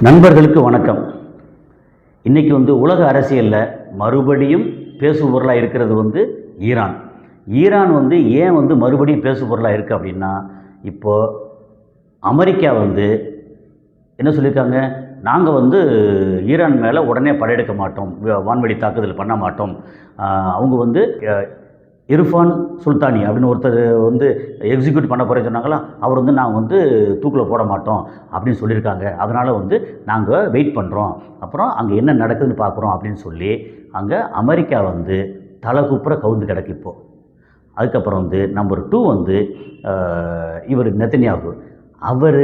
நண்பர்களுக்கு வணக்கம். இன்றைக்கி வந்து உலக அரசியலில் மறுபடியும் பேசுபொருளாக இருக்கிறது வந்து ஈரான். ஈரான் வந்து ஏன் வந்து மறுபடியும் பேசுபொருளாக இருக்குது அப்படின்னா இப்போது அமெரிக்கா வந்து என்ன சொல்லியிருக்காங்க? நாங்கள் வந்து ஈரான் மேலே உடனே படையெடுக்க மாட்டோம் வ- வான்வெளி தாக்குதல் பண்ண மாட்டோம். அவங்க வந்து இர்ஃபான் சுல்தானி அப்படின்னு ஒருத்தர் வந்து எக்ஸிக்யூட் பண்ண போகிறேன்னு சொன்னாங்களா? அவர் வந்து நாங்கள் வந்து தூக்கில் போட மாட்டோம் அப்படின்னு சொல்லியிருக்காங்க. அதனால் வந்து நாங்கள் வெயிட் பண்ணுறோம் அப்புறம் அங்கே என்ன நடக்குதுன்னு பார்க்குறோம் அப்படின்னு சொல்லி அங்கே அமெரிக்கா வந்து தலை கூப்புற கவுந்து கிடக்கு இப்போது அதுக்கப்புறம் வந்து நம்பர் டூ வந்து இவர் நெத்தனியாகு. அவர்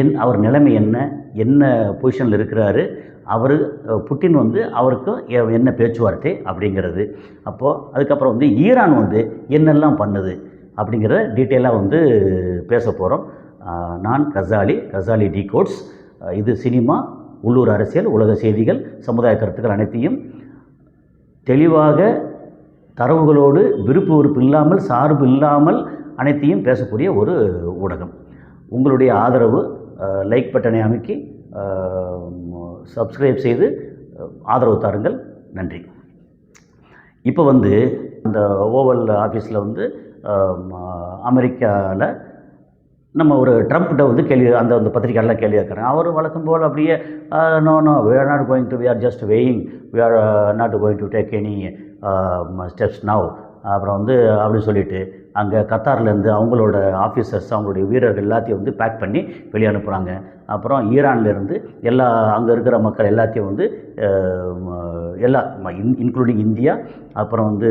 என் அவர் நிலைமை என்ன? என்ன பொசிஷனில் இருக்கிறாரு? அவர் புட்டின் வந்து அவருக்கும் எ- என்ன பேச்சுவார்த்தை அப்படிங்கிறது. அப்போது அதுக்கப்புறம் வந்து ஈரான் வந்து என்னெல்லாம் பண்ணுது அப்படிங்கிற டீட்டெயிலாக வந்து பேச போகிறோம் நான் கசாலி கசாலி டி கோட்ஸ். இது சினிமா உள்ளூர் அரசியல் உலக செய்திகள் சமுதாய கருத்துக்கள் அனைத்தையும் தெளிவாக தரவுகளோடு விருப்பு உறுப்பு இல்லாமல் சார்பு இல்லாமல் அனைத்தையும் பேசக்கூடிய ஒரு ஊடகம். உங்களுடைய ஆதரவு லைக் பட்டனை அமைக்கி சப்ஸ்கிரைப் செய்து ஆதரவு தாருங்கள். நன்றி. இப்போ வந்து அந்த ஓவல் ஆஃபீஸில் வந்து அமெரிக்காவில் நம்ம ஒரு ட்ரம்ப்கிட்ட வந்து கேள்வி அந்த அந்த பத்திரிக்கையெல்லாம் கேள்வி கேட்குறேன் அவர் வழக்கம் போல் அப்படியே no no we are not going to we are just weighing we are not going to take any steps now அப்புறம் வந்து அப்படி சொல்லிட்டு அங்கே கத்தார்லேருந்து அவங்களோட ஆஃபீஸர்ஸ் அவங்களுடைய வீரர்கள் எல்லாத்தையும் வந்து பேக் பண்ணி வெளியே அனுப்புகிறாங்க அப்புறம் ஈரான்லேருந்து எல்லா அங்கே இருக்கிற மக்கள் எல்லாத்தையும் வந்து எல்லா இன் எல்லா இன்க்ளூடிங் இந்தியா அப்புறம் வந்து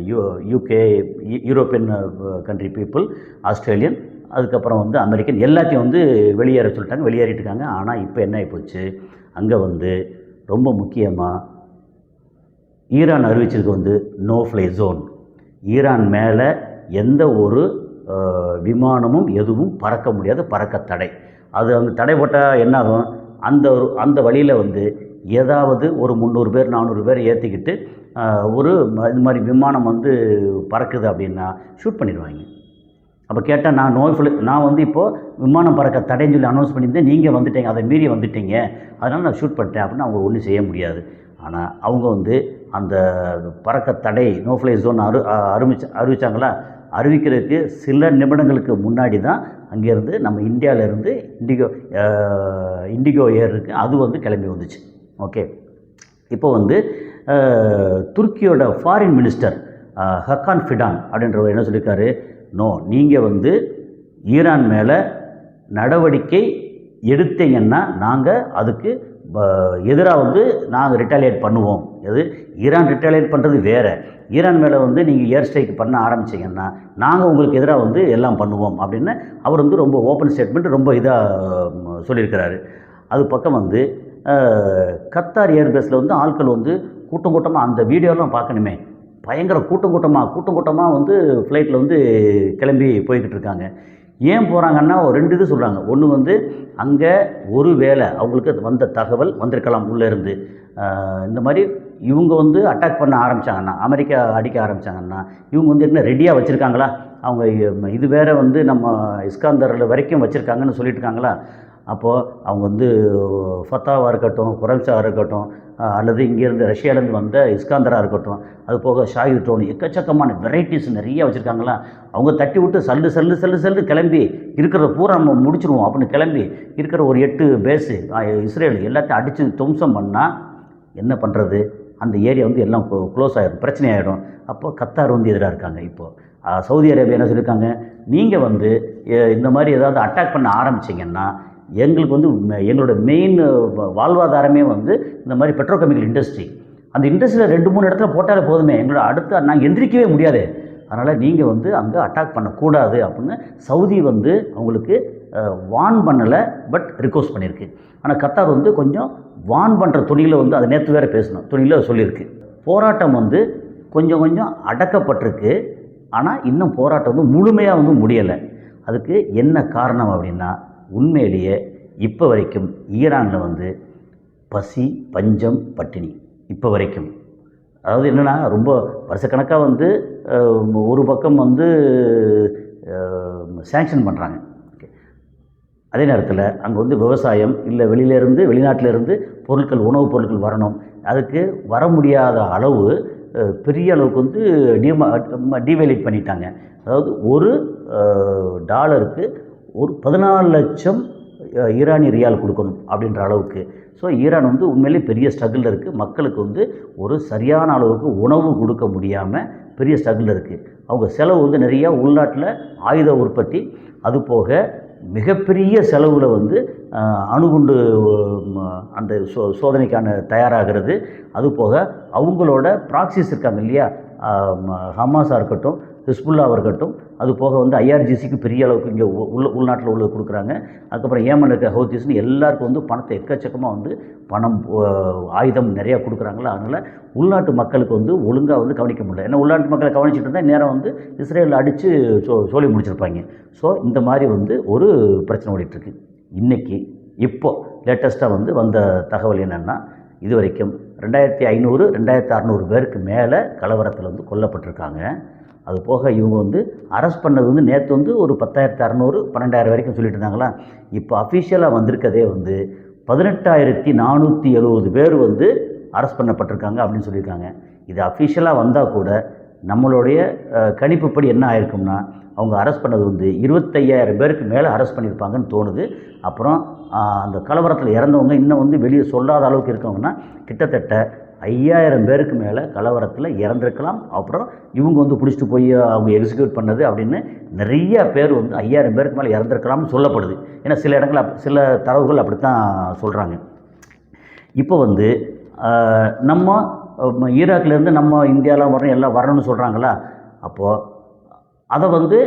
U UK European country people Australian அதுக்கப்புறம் வந்து அமெரிக்கன் எல்லாத்தையும் வந்து வெளியேற சொல்லிட்டாங்க வெளியேறிட்டு இருக்காங்க. ஆனால் இப்போ என்ன ஆகிப்போச்சு அங்கே வந்து ரொம்ப முக்கியமாக ஈரான் அறிவிச்சிருக்கு வந்து நோ ஃப்ளை ஜோன் ஈரான் மேலே எந்த ஒரு விமானமும் எதுவும் பறக்க முடியாது பறக்க தடை. அது அந்த தடை போட்டால் என்னாகும்? அந்த ஒரு அந்த வழியில் வந்து ஏதாவது ஒரு முந்நூறு பேர் நானூறு பேர் ஏற்றிக்கிட்டு ஒரு இது மாதிரி விமானம் வந்து பறக்குது அப்படின்னா ஷூட் பண்ணிடுவாங்க. அப்போ கேட்டால் நான் நோய் ஃபுல் நான் வந்து இப்போது விமானம் பறக்க தடைன்னு சொல்லி அனௌன்ஸ் பண்ணியிருந்தேன் நீங்கள் வந்துட்டீங்க அதை மீறி வந்துட்டீங்க அதனால் நான் ஷூட் பண்ணிட்டேன் அப்படின்னு அவங்க ஒன்றும் செய்ய முடியாது. ஆனால் அவங்க வந்து அந்த பறக்க தடை நோ ஃப்ளை ஜோன் அரு அ- அறிவித்தாங்களா அறிவிச்சாங்களா? அறிவிக்கிறதுக்கு சில நிமிடங்களுக்கு முன்னாடி தான் அங்கேருந்து நம்ம இந்தியாவிலேருந்து இண்டிகோ இண்டிகோ ஏர் இருக்குது அது வந்து கிளம்பி வந்துச்சு. ஓகே. இப்போ வந்து துருக்கியோட ஃபாரின் மினிஸ்டர் ஹக்கான் ஃபிடான் அப்படின்றவர் என்ன சொல்லியிருக்காரு? நோ நீங்கள் வந்து ஈரான் மேலே நடவடிக்கை எடுத்தீங்கன்னா நாங்கள் அதுக்கு எதிராக வந்து நாங்கள் ரிட்டாலியேட் பண்ணுவோம். எது? ஈரான் ரிட்டாலியேட் பண்ணுறது வேறு. ஈரான் மேலே வந்து நீங்கள் ஏர் ஸ்ட்ரைக் பண்ண ஆரம்பிச்சீங்கன்னா நாங்கள் உங்களுக்கு எதிராக வந்து எல்லாம் பண்ணுவோம் அப்படின்னு அவர் வந்து ரொம்ப ஓப்பன் ஸ்டேட்மெண்ட் ரொம்ப இதாக சொல்லியிருக்கிறாரு. அது பக்கம் வந்து கத்தார் ஏர்பேஸில் வந்து ஆட்கள் வந்து கூட்டம் கூட்டமாக அந்த வீடியோலாம் பார்க்கணுமே. பயங்கர கூட்டம் கூட்டமாக கூட்டம் கூட்டமாக வந்து ஃப்ளைட்டில் வந்து கிளம்பி போய்கிட்டு இருக்காங்க. ஏன் போகிறாங்கன்னா ஒரு ரெண்டு இது சொல்கிறாங்க ஒன்று வந்து அங்கே ஒரு வேளை அவங்களுக்கு வந்த தகவல் வந்திருக்கலாம் உள்ளே இருந்து. இந்த மாதிரி இவங்க வந்து அட்டாக் பண்ண ஆரம்பித்தாங்கன்னா அமெரிக்கா அடிக்க ஆரம்பித்தாங்கன்னா இவங்க வந்து என்ன ரெடியாக வச்சுருக்காங்களா? அவங்க இது வேறு வந்து நம்ம இஸ்காந்தரில் வரைக்கும் வச்சுருக்காங்கன்னு சொல்லிட்டு இருக்காங்களா? அப்போது அவங்க வந்து ஃபத்தாவாக இருக்கட்டும் குரம்ஷாவாக இருக்கட்டும் அல்லது இங்கேருந்து ரஷ்யாவிலேருந்து வந்த இஸ்காந்தராக இருக்கட்டும் அது போக ஷாஹித் டோன் எக்கச்சக்கமான வெரைட்டிஸ் நிறைய வச்சுருக்காங்களா? அவங்க தட்டி விட்டு சல்லு சல்லு சல்லு சல்லு கிளம்பி இருக்கிறத பூரா நம்ம முடிச்சிருவோம் அப்படின்னு கிளம்பி இருக்கிற ஒரு எட்டு பேஸு இஸ்ரேல் எல்லாத்தையும் அடித்து துவம்சம் பண்ணால் என்ன பண்ணுறது அந்த ஏரியா வந்து எல்லாம் க்ளோஸ் ஆகிடும் பிரச்சனை ஆகிடும் அப்போ கத்தார் வந்து எதிராக இருக்காங்க இப்போது சவுதி அரேபியா என்ன சொல்லியிருக்காங்க நீங்கள் வந்து இந்த மாதிரி ஏதாவது அட்டாக் பண்ண ஆரம்பிச்சிங்கன்னா எங்களுக்கு வந்து எங்களோட மெயின் வாழ்வாதாரமே வந்து இந்த மாதிரி பெட்ரோகெமிக்கல் இண்டஸ்ட்ரி அந்த இண்டஸ்ட்ரியில் ரெண்டு மூணு இடத்துல போட்டாலே போதுமே. எங்களோட அடுத்த நாங்கள் எந்திரிக்கவே முடியாது. அதனால் நீங்கள் வந்து அங்கே அட்டாக் பண்ணக்கூடாது அப்படின்னு சவுதி வந்து அவங்களுக்கு வான் பண்ணலை பட் ரிக்வஸ்ட் பண்ணியிருக்கு ஆனால் கத்தார் வந்து கொஞ்சம் வான் பண்ணுற துணியில் வந்து அது நேற்று வேறு பேசணும் துணியில் சொல்லியிருக்கு. போராட்டம் வந்து கொஞ்சம் கொஞ்சம் அடக்கப்பட்டிருக்கு. ஆனால் இன்னும் போராட்டம் வந்து முழுமையாக வந்து முடியலை. அதுக்கு என்ன காரணம் அப்படின்னா உண்மையிலேயே இப்போ வரைக்கும் ஈரானில் வந்து பசி பஞ்சம் பட்டினி இப்போ வரைக்கும். அதாவது என்னென்னா ரொம்ப வருஷக்கணக்காக வந்து ஒரு பக்கம் வந்து சேங்ஷன் பண்ணுறாங்க அதே நேரத்தில் அங்கே வந்து விவசாயம் இல்லை வெளியிலேருந்து வெளிநாட்டிலேருந்து பொருட்கள் உணவுப் பொருட்கள் வரணும். அதுக்கு வர முடியாத அளவு பெரிய அளவுக்கு வந்து டிமா டிவேலேட் பண்ணிட்டாங்க. அதாவது ஒரு டாலருக்கு ஒரு பதினாலு லட்சம் ஈரானி ரியால் கொடுக்கணும் அப்படின்ற அளவுக்கு. ஸோ ஈரான் வந்து உண்மையிலே பெரிய ஸ்ட்ரகிளில் இருக்குது மக்களுக்கு வந்து ஒரு சரியான அளவுக்கு உணவு கொடுக்க முடியாமல் பெரிய ஸ்ட்ரகிளில் இருக்குது அவங்க செலவு வந்து நிறையா உள்நாட்டில் ஆயுத உற்பத்தி அது போக மிகப்பெரிய செலவில் வந்து அணுகுண்டு அந்த சோ சோதனைக்கான தயாராகிறது. அதுபோக அவங்களோட ப்ராக்சிஸ் இருக்காங்க இல்லையா? ஹமாஸாக இருக்கட்டும் ஹிஸ்புல்லாவாக இருக்கட்டும் அது போக வந்து ஐஆர்ஜிசிக்கு பெரிய அளவுக்கு இங்கே உள்ள உள்நாட்டில் உள்ளது கொடுக்குறாங்க. அதுக்கப்புறம் ஏமன் இருக்க ஹவுத்திஸ்னு எல்லாருக்கும் வந்து பணத்தை எக்கச்சக்கமாக வந்து பணம் ஆயுதம் நிறையா கொடுக்குறாங்களா அதனால் உள்நாட்டு மக்களுக்கு வந்து ஒழுங்காக வந்து கவனிக்க முடியல. ஏன்னா உள்நாட்டு மக்களை கவனிச்சிட்டு இருந்தால் நேரம் வந்து இஸ்ரேலில் அடித்து சோ சோழி முடிச்சிருப்பாங்க. ஸோ இந்த மாதிரி வந்து ஒரு பிரச்சனை ஓடிட்டுருக்கு. இன்றைக்கி இப்போது லேட்டஸ்ட்டாக வந்து வந்த தகவல் என்னென்னா இது வரைக்கும் ரெண்டாயிரத்தி ஐநூறு ரெண்டாயிரத்தி அறநூறு பேருக்கு மேலே கலவரத்தில் வந்து கொல்லப்பட்டிருக்காங்க. அது போக இவங்க வந்து அரெஸ்ட் பண்ணது வந்து நேற்று வந்து ஒரு பத்தாயிரத்து அறநூறு பன்னெண்டாயிரம் வரைக்கும் சொல்லிட்டு இருந்தாங்களா? இப்போ அஃபிஷியலாக வந்திருக்கதே வந்து பதினெட்டாயிரத்தி நானூற்றி எழுபது பேர் வந்து அரெஸ்ட் பண்ணப்பட்டிருக்காங்க அப்படின்னு சொல்லியிருக்காங்க. இது அஃபிஷியலாக வந்தால் கூட நம்மளுடைய கணிப்புப்படி என்ன ஆயிருக்கும்னா அவங்க அரெஸ்ட் பண்ணது வந்து இருபத்தையாயிரம் பேருக்கு மேலே அரெஸ்ட் பண்ணியிருப்பாங்கன்னு தோணுது. அப்புறம் அந்த கலவரத்தில் இறந்தவங்க இன்னும் வந்து வெளியே சொல்லாத அளவுக்கு இருக்கவங்கன்னா கிட்டத்தட்ட ஐயாயிரம் பேருக்கு மேலே கலவரத்தில் இறந்துருக்கலாம். அப்புறம் இவங்க வந்து பிடிச்சிட்டு போய் அவங்க எக்ஸிக்யூட் பண்ணது அப்படின்னு நிறைய பேர் வந்து ஐயாயிரம் பேருக்கு மேலே இறந்துருக்கலாம்னு சொல்லப்படுது. ஏன்னா சில இடங்கள் அப் சில தரவுகள் அப்படி தான் சொல்கிறாங்க இப்போ வந்து நம்ம ஈராக்லேருந்து நம்ம இந்தியாவில் வரணும் எல்லாம் வரணும்னு சொல்கிறாங்களா அப்போது அதை வந்து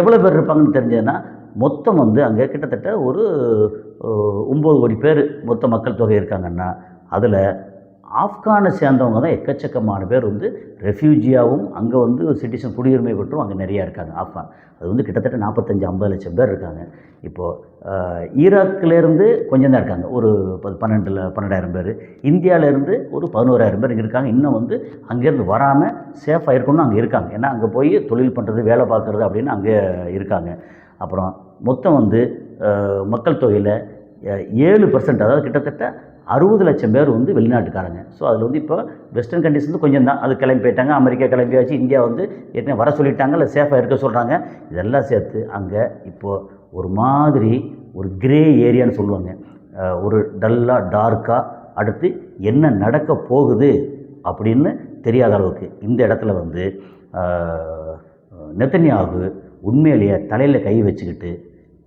எவ்வளோ பேர் இருப்பாங்கன்னு தெரிஞ்சதுன்னா மொத்தம் வந்து அங்கே கிட்டத்தட்ட ஒரு ஒம்பது கோடி பேர் மொத்த மக்கள் தொகை இருக்காங்கன்னா அதில் ஆப்கானை சேர்ந்தவங்க தான் எக்கச்சக்கமான பேர் வந்து ரெஃப்யூஜியாகவும் அங்கே வந்து சிட்டிசன் குடியுரிமை பெற்றும் அங்கே நிறையா இருக்காங்க ஆப்கான். அது வந்து கிட்டத்தட்ட நாற்பத்தஞ்சு ஐம்பது லட்சம் பேர் இருக்காங்க. இப்போது ஈராக்லேருந்து கொஞ்சம் தான் இருக்காங்க. ஒரு பத்து பன்னெண்டில் பன்னெண்டாயிரம் பேர். இந்தியாவிலேருந்து ஒரு பதினோராயிரம் பேர் இங்கே இருக்காங்க. இன்னும் வந்து அங்கேருந்து வராமல் சேஃபாக இருக்கணும்னு அங்கே இருக்காங்க. ஏன்னா அங்கே போய் தொழில் பண்ணுறது வேலை பார்க்குறது அப்படின்னு அங்கே இருக்காங்க. அப்புறம் மொத்தம் வந்து மக்கள் தொகையில் ஏழு பர்சன்ட் அதாவது கிட்டத்தட்ட அறுபது லட்சம் பேர் வந்து வெளிநாட்டுக்காரங்க. ஸோ அதில் வந்து இப்போ வெஸ்டர்ன் கண்ட்ரிஸ் வந்து கொஞ்சம் தான். அது கிளம்பி போயிட்டாங்க அமெரிக்கா கிளம்பியாச்சு இந்தியா வந்து ஏற்கனவே வர சொல்லிட்டாங்க இல்லை சேஃபாக இருக்க சொல்கிறாங்க இதெல்லாம் சேர்த்து அங்கே இப்போது ஒரு மாதிரி ஒரு கிரே ஏரியான்னு சொல்லுவாங்க. ஒரு டல்லாக டார்க்காக அடுத்து என்ன நடக்க போகுது அப்படின்னு தெரியாத அளவுக்கு இந்த இடத்துல வந்து அஹ், உண்மையிலேயே தலையில் கை வச்சுக்கிட்டு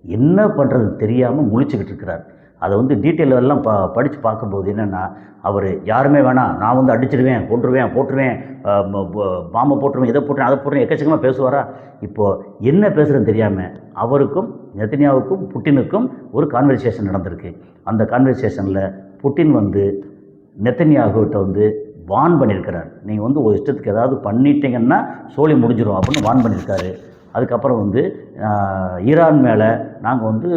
என்ன பண்ணுறது தெரியாமல் முழிச்சுக்கிட்டு இருக்கிறார். அதை வந்து டீட்டெயில் எல்லாம் ப படித்து பார்க்கும்போது என்னென்னா அவர் யாருமே வேணாம் நான் வந்து அடிச்சிடுவேன் கொண்டுருவேன் போட்டுருவேன் பாம்பை போட்டுருவேன் இதை போட்டுருவேன் அதை போட்டுருவேன் எக்கச்சக்கமாக பேசுவாரா? இப்போது என்ன பேசுகிறேன்னு தெரியாமல் அவருக்கும் நெத்தனியாவுக்கும் புட்டினுக்கும் ஒரு கான்வர்சேஷன் நடந்திருக்கு. அந்த கான்வர்சேஷனில் புட்டின் வந்து நெத்தனியாகிட்ட வந்து வான் பண்ணியிருக்கிறார். நீங்கள் வந்து ஒரு இஷ்டத்துக்கு ஏதாவது பண்ணிட்டீங்கன்னா சோழி முடிஞ்சிடும் அப்படின்னு வான் பண்ணியிருக்காரு. அதுக்கப்புறம் வந்து ஈரான் மேலே நாங்கள் வந்து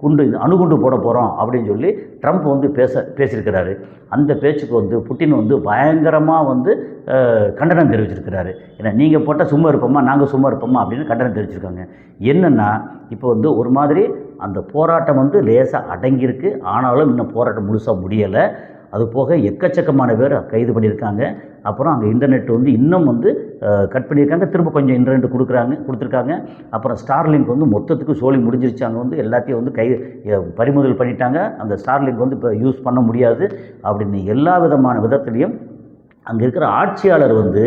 குண்டு அணுகுண்டு போட போகிறோம் அப்படின்னு சொல்லி ட்ரம்ப் வந்து பேச பேசியிருக்கிறாரு. அந்த பேச்சுக்கு வந்து புட்டின் வந்து பயங்கரமாக வந்து கண்டனம் தெரிவிச்சிருக்கிறாரு. ஏன்னா நீங்கள் போட்டால் சும்மா இருப்போமா நாங்கள் சும்மா இருப்போமா அப்படின்னு கண்டனம் தெரிவிச்சிருக்காங்க. என்னென்னா இப்போ வந்து ஒரு மாதிரி அந்த போராட்டம் வந்து லேசாக அடங்கியிருக்கு. ஆனாலும் இன்னும் போராட்டம் முழுசாக முடியலை. அது போக எக்கச்சக்கமான பேர் கைது பண்ணியிருக்காங்க. அப்புறம் அங்கே இன்டர்நெட் வந்து இன்னும் வந்து கட் பண்ணியிருக்காங்க. திரும்ப கொஞ்சம் இன்டர்நெட் கொடுக்குறாங்க கொடுத்துருக்காங்க. அப்புறம் ஸ்டார்லிங்க் வந்து மொத்தத்துக்கு சோழி முடிஞ்சிருச்சு. அங்கே வந்து எல்லாத்தையும் வந்து கை பறிமுதல் பண்ணிட்டாங்க. அந்த ஸ்டார்லிங்க் வந்து இப்போ யூஸ் பண்ண முடியாது. அப்படின்னு எல்லா விதமான விதத்துலேயும் அங்கே இருக்கிற ஆட்சியாளர் வந்து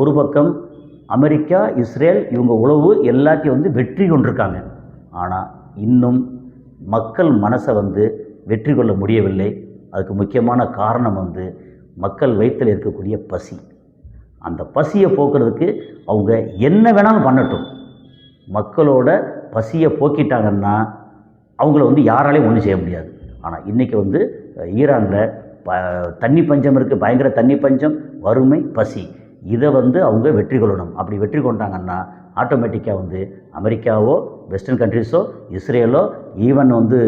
ஒரு பக்கம் அமெரிக்கா இஸ்ரேல் இவங்க உளவு எல்லாத்தையும் வந்து வெற்றி கொண்டிருக்காங்க. ஆனால் இன்னும் மக்கள் மனசை வந்து வெற்றி கொள்ள முடியவில்லை. அதுக்கு முக்கியமான காரணம் வந்து மக்கள் வயிற்றில் இருக்கக்கூடிய பசி. அந்த பசியை போக்குறதுக்கு அவங்க என்ன வேணாலும் பண்ணட்டும். மக்களோட பசியை போக்கிட்டாங்கன்னா அவங்கள வந்து யாராலையும் ஒன்றும் செய்ய முடியாது. ஆனால் இன்றைக்கி வந்து ஈரானில் ப தண்ணி பஞ்சம் இருக்குது பயங்கர தண்ணி பஞ்சம் வறுமை பசி. இதை வந்து அவங்க வெற்றி கொள்ளணும். அப்படி வெற்றி கொண்டாங்கன்னா ஆட்டோமேட்டிக்காக வந்து அமெரிக்காவோ வெஸ்டர்ன் கண்ட்ரிஸோ இஸ்ரேலோ ஈவன் வந்து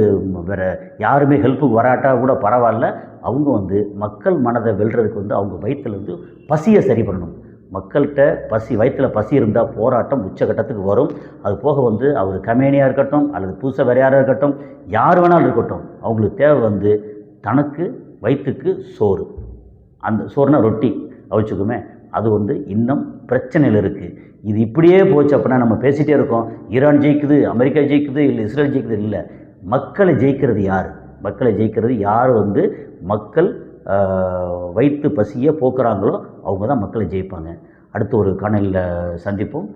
வேறு யாருமே ஹெல்ப்புக்கு வராட்டா கூட பரவாயில்ல. அவங்க வந்து மக்கள் மனதை வெல்றதுக்கு வந்து அவங்க வயிற்றில் வந்து பசியை சரி பண்ணணும். மக்கள்கிட்ட பசி வயிற்றில் பசி இருந்தால் போராட்டம் உச்சகட்டத்துக்கு வரும். அது போக வந்து அவர் கமேனியாக இருக்கட்டும் அல்லது பூச வேறையாராக இருக்கட்டும் யார் வேணாலும் இருக்கட்டும் அவங்களுக்கு தேவை வந்து தனக்கு வயிற்றுக்கு சோறு. அந்த சோறுனா ரொட்டி அவிச்சுக்குமே. அது வந்து இன்னும் பிரச்சனையில் இருக்குது இது இப்படியே போச்சு அப்படின்னா நம்ம பேசிகிட்டே இருக்கோம். ஈரான் ஜெயிக்குது அமெரிக்கா ஜெயிக்குது இல்லை இஸ்ரேல் ஜெயிக்குது இல்லை. மக்களை ஜெயிக்கிறது யார்? மக்களை ஜெயிக்கிறது யார் வந்து மக்கள் வயிற்று பசியை போக்குறாங்களோ அவங்க தான் மக்களை ஜெயிப்பாங்க. அடுத்து ஒரு காணொலியில் சந்திப்போம்.